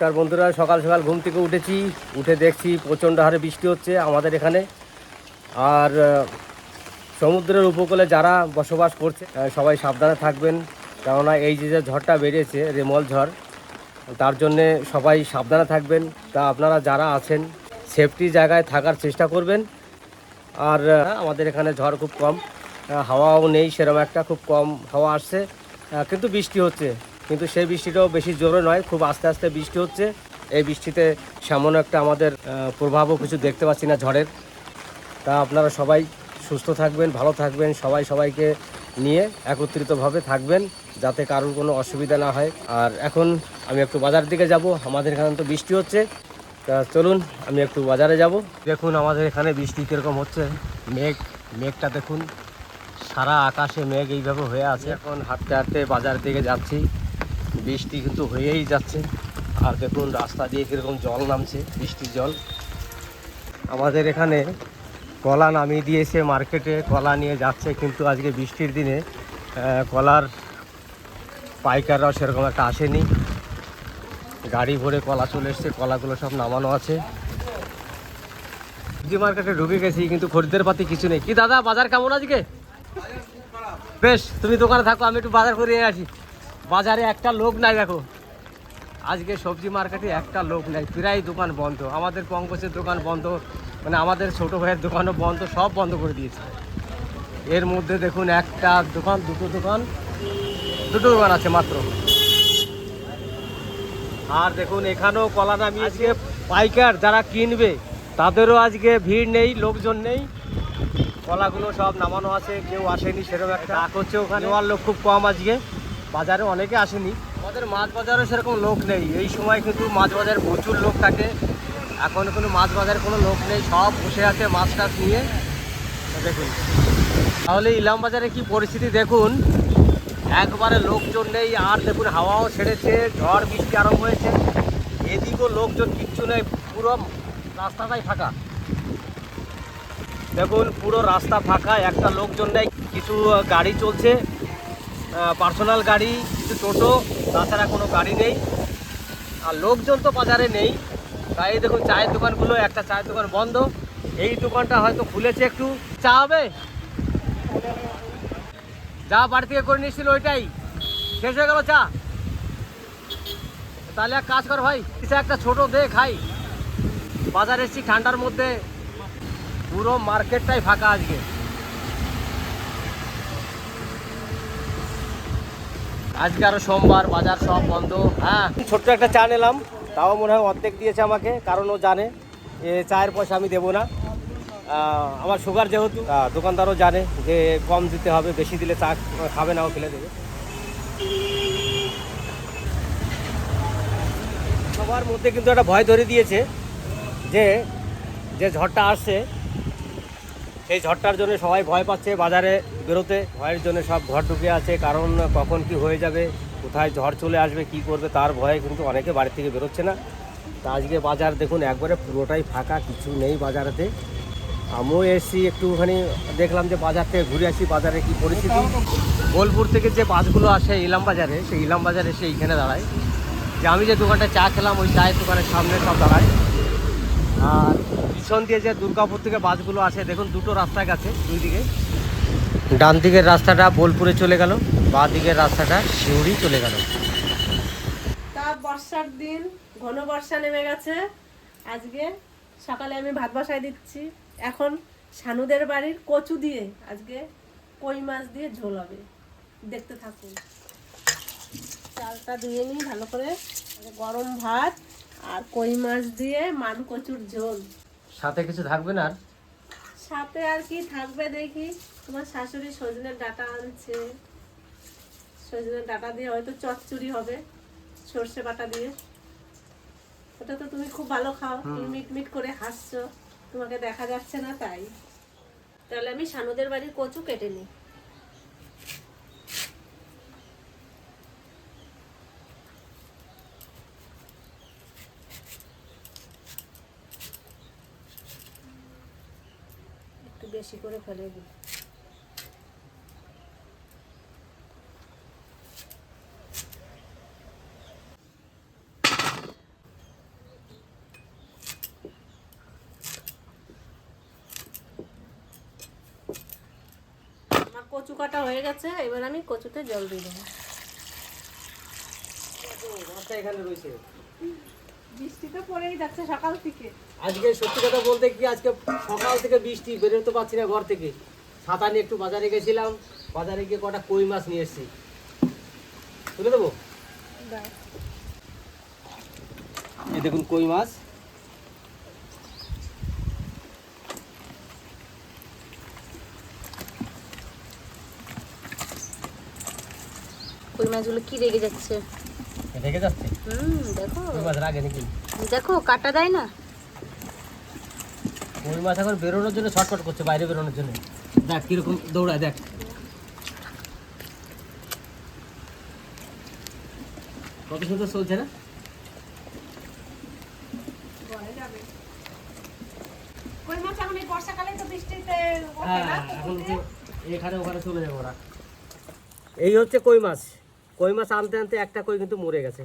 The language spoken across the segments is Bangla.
তার বন্ধুরা, সকাল সকাল ঘুম থেকে উঠেছি, উঠে দেখছি প্রচণ্ড হারে বৃষ্টি হচ্ছে আমাদের এখানে। আর সমুদ্রের উপকূলে যারা বসবাস করছে সবাই সাবধানে থাকবেন, কেননা এই যে যে ঝড়টা বেরিয়েছে, রেমল ঝড়, তার জন্যে সবাই সাবধানে থাকবেন। তা আপনারা যারা আছেন সেফটি জায়গায় থাকার চেষ্টা করবেন। আর আমাদের এখানে ঝড় খুব কম হাওয়াও নেই সেরকম একটা খুব কম হাওয়া আসছে কিন্তু বৃষ্টি হচ্ছে। কিন্তু সেই বৃষ্টিটাও বেশি জোরে নয়, খুব আস্তে আস্তে বৃষ্টি হচ্ছে। এই বৃষ্টিতে সামান্য একটা আমাদের প্রভাবও কিছু দেখতে পাচ্ছি না ঝড়ের। তা আপনারা সবাই সুস্থ থাকবেন, ভালো থাকবেন, সবাই সবাইকে নিয়ে একত্রিতভাবে থাকবেন যাতে কারোর কোনো অসুবিধা না হয়। আর এখন আমি একটু বাজার দিকে যাব, আমাদের এখানে তো বৃষ্টি হচ্ছে। তা চলুন, আমি একটু বাজারে যাব। দেখুন আমাদের এখানে বৃষ্টি কীরকম হচ্ছে। মেঘ, মেঘটা দেখুন। সারা আকাশে মেঘ এইভাবে হয়ে আছে। এখন হাঁটতে হাঁটতে বাজার দিকে যাচ্ছি। বৃষ্টি কিন্তু হয়েই যাচ্ছে। আর দেখুন, রাস্তা দিয়ে কীরকম জল নামছে, বৃষ্টির জল। আমাদের এখানে কলা নামিয়ে দিয়েছে, মার্কেটে কলা নিয়ে যাচ্ছে, কিন্তু আজকে বৃষ্টির দিনে কলার পাইকাররাও সেরকম একটা আসেনি। গাড়ি ভরে কলা চলে এসছে, কলাগুলো সব নামানো আছে। সবজি মার্কেটে ঢুকে গেছি, কিন্তু খরিদ্দের পাতি কিছু নেই। কি দাদা, বাজার কেমন আজকে? বেশ, তুমি দোকানে থাকো, আমি একটু বাজার করে নিয়ে আসি। বাজারে একটা লোক নাই দেখো। আজকে সবজি মার্কেটে একটা লোক নেই প্রায় দোকান বন্ধ। আমাদের পঙ্কজের দোকান বন্ধ মানে আমাদের ছোট ভাইয়ের দোকানও বন্ধ সব বন্ধ করে দিয়েছে। এর মধ্যে দেখুন একটা দোকান দুটো দোকান দুটো দোকান আছে মাত্র। আর দেখুন এখানেও কলা নামিয়েছে পাইকার যারা কিনবে তাদেরও আজকে ভিড় নেই লোকজন নেই। কলাগুলো সব নামানো আছে কেউ আসেনি সেরকম একটা হচ্ছে ওখানে। নেওয়ার লোক খুব কম আজকে। বাজারে অনেকে আসেনি। আমাদের মাছ বাজারে সেরকম লোক নেই। এই সময় কিন্তু মাছ বাজারে প্রচুর লোক থাকে। এখন কোনো মাছ বাজারে কোনো লোক নেই। সব বসে আছে মাছ টাছ নিয়ে। দেখুন। তাহলে ইলাম বাজারে কি পরিস্থিতি দেখুন? একবারে লোকজন নেই। আর দেখুন, হাওয়াও ছেড়েছে, ঝড়, বৃষ্টি আরম্ভ হয়েছে। এদিকেও লোকজন কিচ্ছু নেই। পুরো রাস্তাটাই ফাঁকা। দেখুন, পুরো রাস্তা ফাঁকা। একটা লোকজন নেই। কিছু গাড়ি চলছে। পার্সোনাল গাড়ি, কিছু টোটো, তাছাড়া কোনো গাড়ি নেই। আর লোকজন তো বাজারে নেই। তাই দেখুন, চায়ের দোকানগুলো, একটা চায়ের দোকান বন্ধ। এই দোকানটা হয়তো খুলেছে একটু। চা হবে? যা বাড়ি থেকে করে নিয়েছিল ওইটাই। শেষ হয়ে গেল চা? তাহলে এক কাজ কর ভাই, কিছু একটা ছোট দে, খাই। বাজারে এসেছি ঠান্ডার মধ্যে। পুরো মার্কেটটাই ফাঁকা আজকে। আজকে আরও সোমবার, বাজার সব বন্ধ হ্যাঁ? ছোট্ট একটা চা নিলাম, তাও মনে হয় অর্ধেক দিয়েছে আমাকে, কারণ ও জানে যে চায়ের পয়সা আমি দেবো না। আমার সুগার যেহেতু দোকানদারও জানে যে কম দিতে হবে, বেশি দিলে চা খাবে না, ও ফেলে দেবে। সবার মধ্যে কিন্তু একটা ভয় ধরে দিয়েছে যে যে ঝড়টা আসছে সেই ঝড়টার জন্য সবাই ভয় পাচ্ছে, বাজারে বেরোতে। ভয়ের জন্য সব ঘর ঢুকে আছে, কারণ কখন কি হয়ে যাবে, কোথায় ঝড় চলে আসবে, কি করবে, তার ভয়ে কিন্তু অনেকে বাড়ি থেকে বেরোচ্ছে না। তা আজকে বাজার দেখুন, একবারে পুরোটাই ফাঁকা, কিছু নেই বাজারেতে। আমিও এসছি, একটুখানি দেখলাম যে বাজার থেকে ঘুরে আসি, বাজারে কি পরিস্থিতি। বোলপুর থেকে যে বাসগুলো আসে ইলাম বাজারে, সেই ইলাম বাজারে এসে এইখানে দাঁড়ায়। যে আমি যে দোকানটা চা খেলাম, ওই চায়ের দোকানের সামনে সব দাঁড়ায়। আর পিছন দিয়ে যে দুর্গাপুর থেকে বাসগুলো আছে দেখুন দুটো রাস্তা গেছে দুই দিকে। ডান দিকের রাস্তাটা বোলপুরে চলে গেল, বা দিকের রাস্তাটা শিউড়ি চলে গেল। তা বর্ষার দিন, ঘন বর্ষা নেমে গেছে। আজকে সকালে আমি ভাত বসাই দিচ্ছি। এখন সানুদের বাড়ির কচু দিয়ে আজকে কই মাছ দিয়ে ঝোল হবে। দেখতে থাকুন। চালটা ধুয়ে নিই ভালো করে। গরম ভাত আর কই মাছ দিয়ে মান কচুর ঝোল। সাথে কিছু থাকবে না আর? সাথে আর কি থাকবে দেখি। তোমার শাশুড়ি সজনের ডাটা আনছে। সজনের ডাটা দিয়ে হয়তো চচ্চড়ি হবে সর্ষে বাটা দিয়ে। ওটা তো তুমি খুব ভালো খাও তুমি মিট মিট করে হাসছো। তোমাকে দেখা যাচ্ছে না তাই। তাহলে আমি সানুদের বাড়ির কচু কেটে নিই। বেশি করে ফেলে দিই। কচু কাটা হয়ে গেছে, এবার আমি কচুতে জল দিয়ে দেবো। এখানে রয়েছে। বৃষ্টি তো পড়েই যাচ্ছে সকাল থেকে। আজকে সত্যি কথা বলতে কি আজকে সকাল থেকে বৃষ্টি বেরোতে পারছি না ঘর থেকে। ছাতা নিয়ে একটু বাজারে গেছিলাম বাজারে গিয়ে কটা কই মাছ নিয়ে এসেছি। তুলে দেবো? এই দেখুন কই মাছ। কই মাছগুলো কি রেগে যাচ্ছে? দেখে যাচ্ছে? হুম দেখো। কই মাছ রাগে নাকি? দেখো কাটা দেয় না। কই মাছ এখন বেরোনোর জন্য ছটফট করছে বাইরে বেরোনোর জন্য। দেখ কীরকম দৌড়ায় দেখ। কত সুন্দর চলছে না? কই মাছ এখন এই বর্ষাকালে তো বৃষ্টিতে ওঠে হ্যাঁ এখন এখানে ওখানে চলে যাব ওরা। এই হচ্ছে কই মাছ। কই মাছ আনতে আনতে একটা কই কিন্তু মরে গেছে।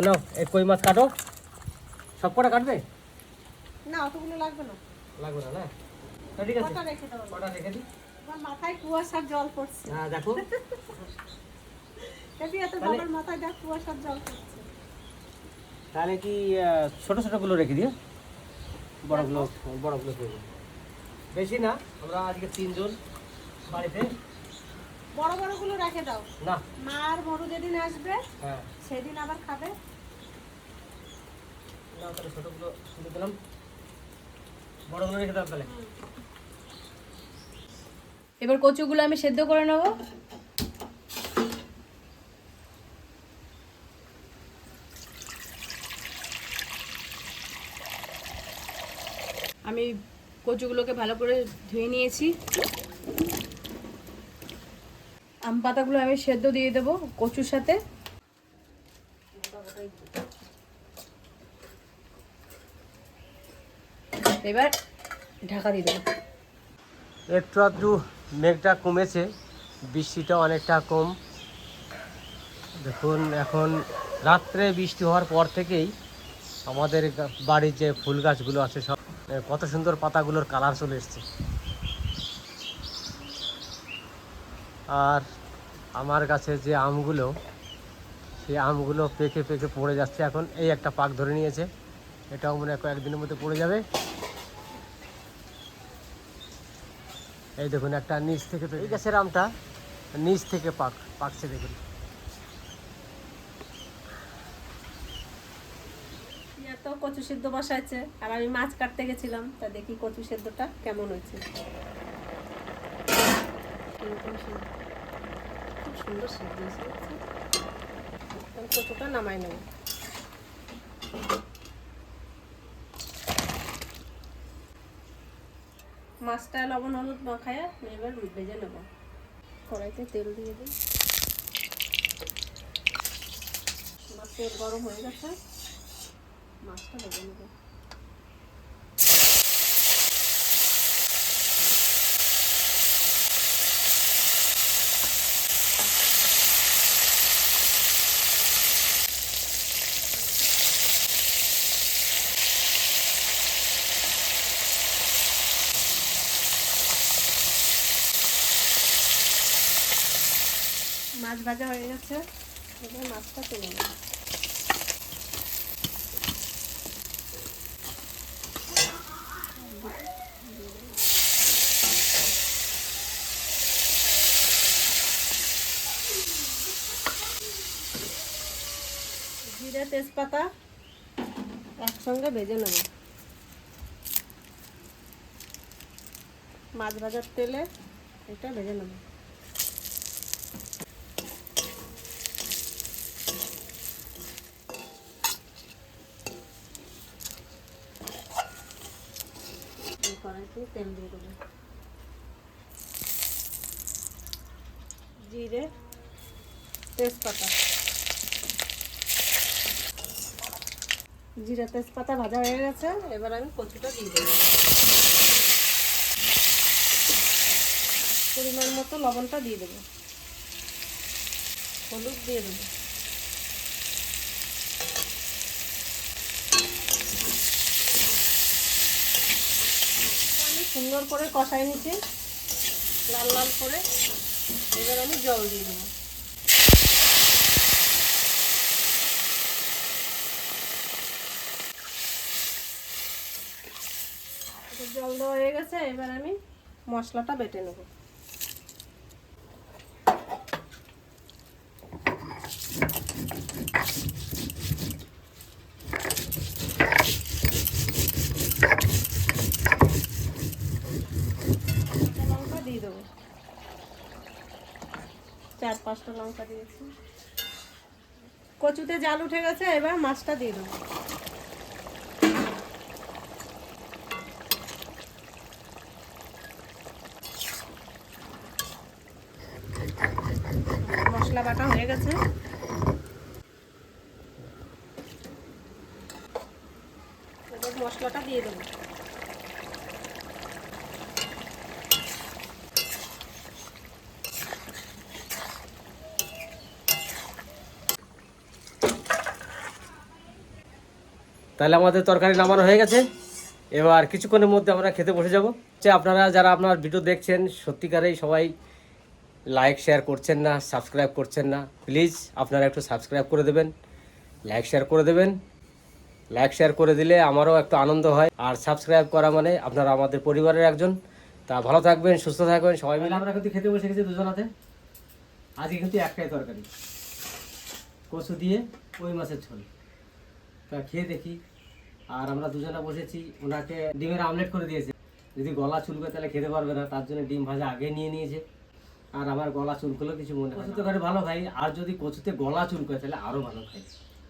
নাও এই কই মাছ কাটো। সব কটা কাটবে? না অতগুলো লাগবে না। লাগবে না না? ঠিক আছে। কটা রেখে দেবো? কটা রেখে দিই। আমার মাথায় কুয়াশার জল পড়ছে। হ্যাঁ দেখো। তাহলে- বাবার মাথায় দেখ কুয়াশার জল পড়ছে। তাহলে কি ছোট ছোটগুলো রেখে দিও। বড় বড়গুলো বড়গুলো বেশি না আমরা আজকে তিনজন বাড়িতে বড় বড়গুলো রেখে দাও। না। মা আর মরু যেদিন আসবে হ্যাঁ। সেদিন আবার খাবে। না তাহলে ছোটগুলো তুলে দিলাম। বড়গুলো রেখে দাও তাহলে। এবার কচুগুলো আমি সেদ্ধ করে নেব। আমি কচুগুলোকে ভালো করে ধুয়ে নিয়েছি। আম পাতাগুলো আমি সেদ্ধ দিয়ে দেবো কচুর সাথে। এবার ঢাকা দিয়ে দেবো। একটু আধটু মেঘটা কমেছে, বৃষ্টিটা অনেকটা কম। দেখুন, এখন রাত্রে বৃষ্টি হওয়ার পর থেকেই আমাদের বাড়ির যে ফুল গাছগুলো আছে সব কত সুন্দর পাতাগুলোর কালার চলে এসছে। আর আমার কাছে যে আমগুলো, সেই আমগুলো পেকে পেকে পড়ে যাচ্ছে। এখন এই একটা পাক ধরে নিয়েছে। এটাও মনে হয় কয়েকদিনের মধ্যে পড়ে যাবে। এই দেখুন, একটা নিচ থেকে এই গাছের আমটা নিচ থেকে পাক, পাকছে দেখুন। তো কচু সেদ্ধ বসাইছে আর আমি মাছ কাটতে গেছিলাম, তা দেখি কচু সেদ্ধটা কেমন হয়েছে। সুন্দর সেদ্ধ হয়েছে কচুটা নামাই নেব। মাছটা লবণ, হলুদ মাখায় এবার ভেজে নেব। কড়াইতে তেল দিয়ে দিই। মাছ তেল গরম হয়ে গেছে। মাছটা ভেজে নেব। মাছ ভাজা হয়ে গেছে। এবার মাছটা তুলে নেব। জিরে তেজপাতা একসঙ্গে ভেজে নেব। মাছ ভাজার তেলে এটা ভেজে নেব এই কড়াইতে তেল দিয়ে দেবো। জিরে, তেজপাতা। জিরে, তেজপাতা ভাজা হয়ে গেছে, এবার আমি কচুটা দিয়ে দেবো। পরিমাণ মতো লবণটা দিয়ে দেবো। হলুদ দিয়ে দেবো। সুন্দর করে কষাই নিচ্ছি। লাল লাল করে। এবার আমি জল দিয়ে দেবো। জল দেওয়া হয়ে গেছে, এবার আমি মশলাটা বেটে নেব কাঁচা লঙ্কা দিয়ে দেবো চার পাঁচটা লঙ্কা দিয়েছি। কচুতে জাল উঠে গেছে, এবার মাছটা দিয়ে দেবো। মশলা বাটা হয়ে গেছে। মশলাটা দিয়ে দেবো। তাহলে আমাদের তরকারি নামানো হয়ে গেছে। এবার কিছুক্ষণের মধ্যে আমরা খেতে বসে যাব। যে আপনারা যারা আপনার ভিডিও দেখছেন, সত্যিকারেই সবাই লাইক, শেয়ার করছেন না, সাবস্ক্রাইব করছেন না, প্লিজ আপনারা একটু সাবস্ক্রাইব করে দেবেন, লাইক, শেয়ার করে দেবেন। লাইক, শেয়ার করে দিলে আমারও একটু আনন্দ হয়। আর সাবস্ক্রাইব করা মানে আপনারা আমাদের পরিবারের একজন। তা ভালো থাকবেন, সুস্থ থাকবেন, সবাই মিলে। আমরা কিন্তু খেতে বসে গেছি দুজনাতে। আজকে কিন্তু একটাই তরকারি। কচু দিয়ে ওই মাছের ঝোল। তা খেয়ে দেখি। আর আমরা দুজনে বসেছি ওনাকে ডিমের আমলেট করে দিয়েছে। যদি গলা চুলকে তাহলে খেতে পারবে না তার জন্য ডিম ভাজা আগে নিয়ে নিয়েছে। আর আমার গলা চুলকলেও কিছু মনে হয় কচুতে করে ভালো খাই আর যদি কচুতে গলা চুলকোয় তাহলে আরও ভালো খাই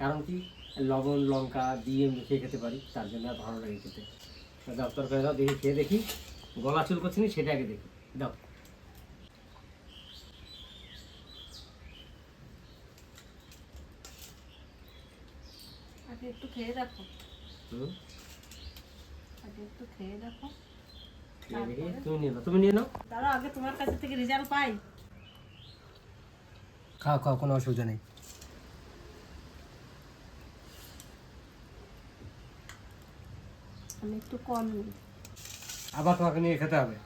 কারণ কি লবণ লঙ্কা দিয়ে মেখে খেতে পারি তার জন্য আর ভালো লাগে খেতে। তরকারি দাও দেখি খেয়ে দেখি। গলা চুলকোচ্ছে নি সেটা আগে দেখি। দাও। একটু খেয়ে দেখো। তুমি নিয়ে নাও তুমি নিয়ে নাও। দাঁড়াও আগে তোমার কাছে থেকে রেজাল্ট পাই। খাও খাও কোনো অসুবিধা নেই। আমি একটু কম নিই। আবার তোমাকে নিয়ে খেতে হবে।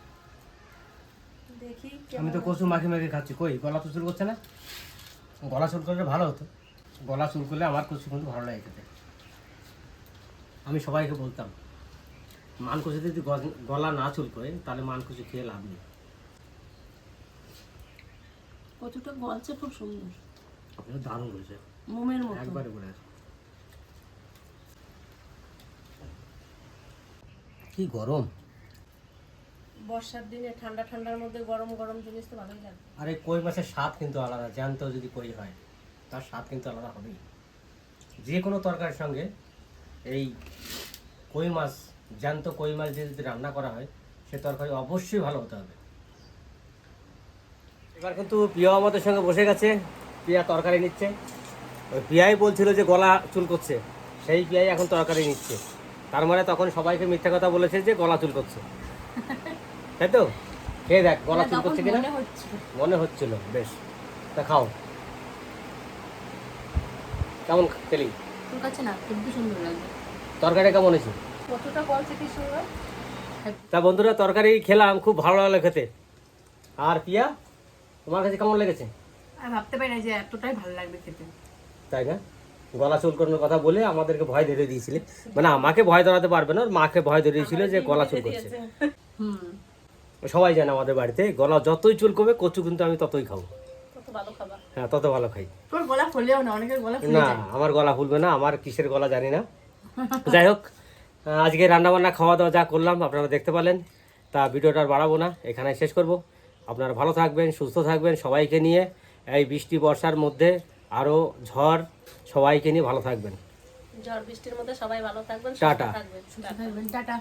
দেখি আমি তো কচু মাখি মাখি খাচ্ছি। কই গলা তো চুল করছে না? গলা চুল করলে ভালো হতো। গলা চুল করলে আমার কচু কিন্তু ভালো লাগে খেতে। আমি সবাইকে বলতাম মান কচুতে যদি গলা না চুল করে তাহলে মান কচু খেয়ে লাভ নেই। কচুটা গলছে খুব সুন্দর। দারুণ মোমের মতো। একবারে বলে কি গরম? বর্ষার দিনে ঠান্ডা ঠান্ডার মধ্যে গরম গরম জিনিস তো ভালোই লাগে। আর কই মাছের স্বাদ কিন্তু আলাদা জ্যান্ত যদি কই হয় তার স্বাদ কিন্তু আলাদা হবেই। যে কোনো তরকারির সঙ্গে এই কই মাছ জ্যান্ত কই মাছ দিয়ে যদি রান্না করা হয় সে তরকারি অবশ্যই ভালো হতে হবে। এবার কিন্তু পিয়া আমাদের সঙ্গে বসে গেছে পিয়া তরকারি নিচ্ছে। ওই পিয়াই বলছিল যে গলা চুল করছে সেই পিয়াই এখন তরকারি নিচ্ছে। তার মানে তখন সবাইকে মিথ্যা কথা বলেছে যে গলা চুল করছে। তাই তো? খেয়ে দেখ গলা চুল করছে কিনা? মনে হচ্ছিল। বেশ। তা খাও। কেমন খেলি তোর কাছে না খুবই সুন্দর লাগবে। তরকারি কেমন হয়েছে? সুন্দর তা বন্ধুরা তরকারি খেলাম খুব ভালো লাগল খেতে। আর পিয়া তোমার কাছে কেমন লেগেছে? ভাবতে পারি না যে এতটাই ভালো লাগবে খেতে। তাই না? গলা চুল করানোর কথা বলে আমাদেরকে ভয় ধরে দিয়েছিলে। মানে আমাকে ভয় ধরাতে পারবে না মাকে ভয় ধরে দিয়েছিল যে গলা চুল করছে। সবাই জানে আমাদের বাড়িতে গলা যতই চুল করবে কচু কিন্তু আমি ততই খাব। হ্যাঁ তত ভালো খাই। তোর গলা ফুলেও না অনেকের গলা ফুলে না আমার গলা ফুলবে না আমার কিসের গলা জানি না। যাই হোক আজকে রান্না বান্না খাওয়া দাওয়া যা করলাম আপনারা দেখতে পেলেন তা ভিডিওটা আর বাড়াবো না এখানে শেষ করব। আপনারা ভালো থাকবেন সুস্থ থাকবেন সবাইকে নিয়ে এই বৃষ্টি বর্ষার মধ্যে আরও ঝড় সবাইকে নিয়ে ভালো থাকবেন। ঝড় বৃষ্টির মধ্যে সবাই ভালো থাকবেন সুস্থ টাটা। থাকবেন টাটা।